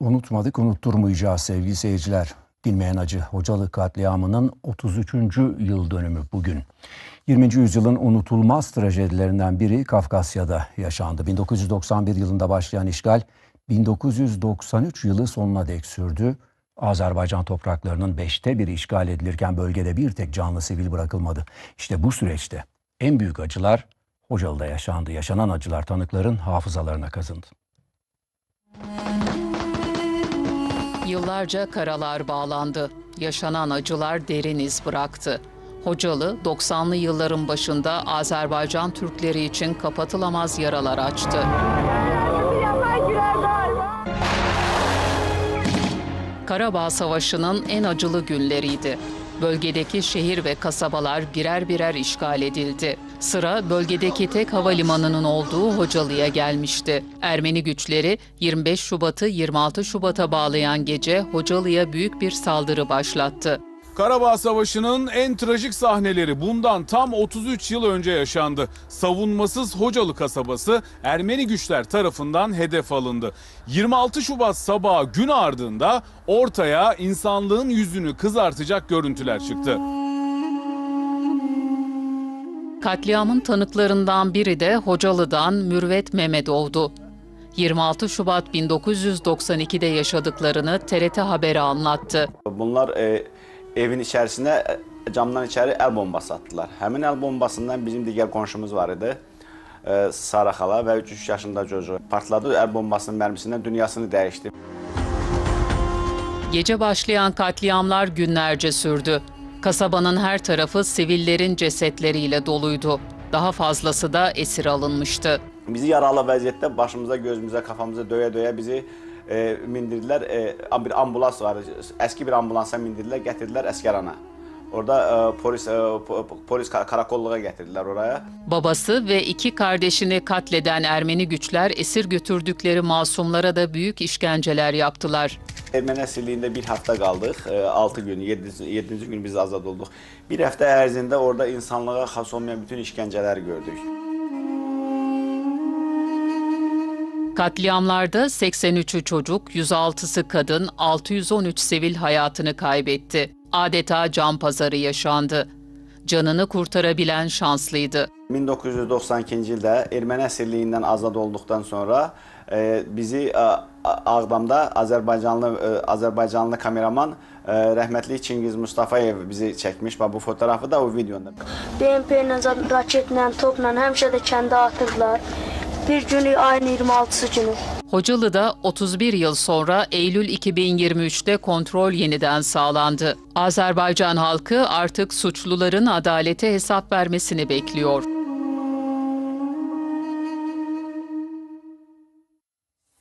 unutmadık, unutturmayacağız sevgili seyirciler. Bilmeyen acı Hocalı katliamının 33. yıl dönümü bugün. 20. yüzyılın unutulmaz trajedilerinden biri Kafkasya'da yaşandı. 1991 yılında başlayan işgal 1993 yılı sonuna dek sürdü. Azerbaycan topraklarının beşte biri işgal edilirken bölgede bir tek canlı sivil bırakılmadı. İşte bu süreçte en büyük acılar Hocalı'da yaşandı. Yaşanan acılar tanıkların hafızalarına kazındı. Yıllarca karalar bağlandı. Yaşanan acılar derin iz bıraktı. Hocalı 90'lı yılların başında Azerbaycan Türkleri için kapatılamaz yaralar açtı. Karabağ Savaşı'nın en acılı günleriydi. Bölgedeki şehir ve kasabalar birer birer işgal edildi. Sıra bölgedeki tek havalimanının olduğu Hocalı'ya gelmişti. Ermeni güçleri 25 Şubat'ı 26 Şubat'a bağlayan gece Hocalı'ya büyük bir saldırı başlattı. Karabağ Savaşı'nın en trajik sahneleri bundan tam 33 yıl önce yaşandı. Savunmasız Hocalı kasabası Ermeni güçler tarafından hedef alındı. 26 Şubat sabahı gün ardında ortaya insanlığın yüzünü kızartacak görüntüler çıktı. Katliamın tanıklarından biri de Hocalı'dan Mürvet Mehmedov'du. 26 Şubat 1992'de yaşadıklarını TRT Haber'e anlattı. Bunlar e, evin içerisine e, camdan içeri el bombası attılar. Həmin el bombasından bizim digər qonşumuz var idi. E, Sara xala və 3 yaşında çocuğu partladı. El bombasının mərmisindən dünyasını dəyişdi. Gece başlayan katliamlar günlerce sürdü. Kasabanın her tarafı sivillerin cesetleriyle doluydu. Daha fazlası da esir alınmıştı. Bizi yaralı vəziyyətdə başımıza, gözümüzə, kafamıza döyə-döyə bizi e, mindirdilər. E, bir ambulans var, əski bir ambulansa mindirdilər, gətirdilər Əskərana. Orada e, polis e, po- polis kar- karakolluğa gətirdilər oraya. Babası ve iki kardeşini katleden Ermeni güçler esir götürdükleri masumlara da büyük işkenceler yaptılar. Erməni əsirliyində bir həftə qaldıq. 6 gün, 7-ci gün biz azad olduq. Bir həftə ərzində orada insanlığa xas olmayan bütün işgəncələri gördük. Katliamlarda 83'ü çocuk, 106'sı kadın, 613 sivil hayatını kaybetti. Adeta can pazarı yaşandı. Canını kurtarabilen şanslıydı. 1992-ci ildə erməni əsirliyindən azad olduqdan sonra e, bizi A- Ağdamda Azərbaycanlı e, Azərbaycanlı kameraman e, rəhmətli Çingiz Mustafayev bizi çəkmiş. Bax bu fotoğrafı da o videoda. BMP ilə, raketlə, topla həmişə də kəndə atırdılar. Bir günü ayın 26-sı günü. Hocalı'da 31 yıl sonra Eylül 2023'te kontrol yeniden sağlandı. Azerbaycan halkı artık suçluların adalete hesap vermesini bekliyor.